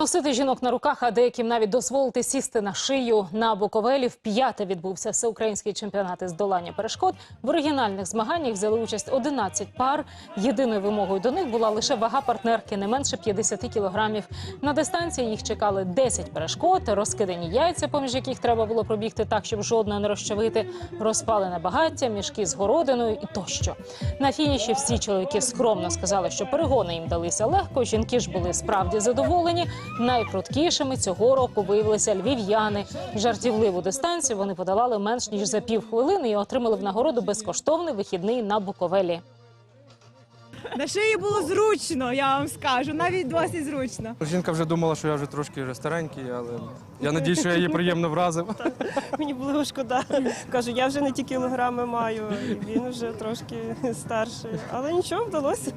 Носити жінок на руках, а деяким навіть дозволити сісти на шию на Буковелі. Вп'яте відбувся всеукраїнський чемпіонат із долання перешкод. В оригінальних змаганнях взяли участь 11 пар. Єдиною вимогою до них була лише вага партнерки, не менше 50 кілограмів. На дистанції їх чекали 10 перешкод, розкидані яйця, поміж яких треба було пробігти так, щоб жодного не розчавити, розпалене багаття, мішки з городиною і тощо. На фініші всі чоловіки скромно сказали, що перегони їм далися легко. Жінки ж були справді задоволені. Найпруткішими цього року виявилися львів'яни. Жартівливу дистанцію вони подолали менш ніж за півхвилини і отримали в нагороду безкоштовний вихідний на Буковелі. На шиї було зручно, я вам скажу, навіть досить зручно. Жінка вже думала, що я вже трошки вже старенький, але я надію, що я її приємно вразив. Мені було шкода. Кажу, я вже не ті кілограми маю, він вже трошки старший. Але нічого вдалося.